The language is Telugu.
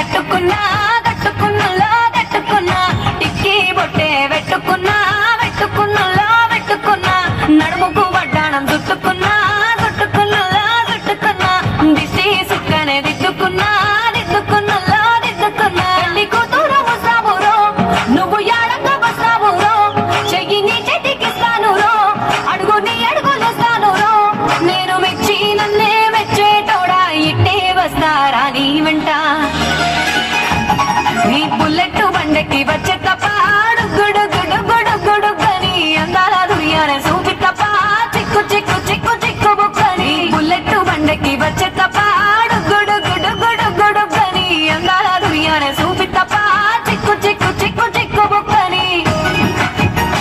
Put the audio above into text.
కట్టుకున్నా కట్టుకున్నలో కట్టుకున్నా. టిక్కీ బొట్టే పెట్టుకున్నా పెట్టుకున్నలో పెట్టుకున్నా నడుముకు వడ్డాణం చుట్టుకున్నా చుట్టుకున్నలో చుట్టుకున్నా. దిష్టి సుక్కనే దిద్దుకున్నా దిద్దుకున్నలో దిద్దుకున్నా. పెళ్ళి కూతురు ముసాబురో నువ్వు ఎడంగా వస్తావురో? చెయ్యి నీ చేతికిస్తాను రో అడుగు నీ అడుగులేస్తాను రో నేను మెచ్చి నన్నే మెచ్చేటోడా ఇట్టే వస్తారా నీ వెంట? బుల్లెట్ బండకి వచ్చి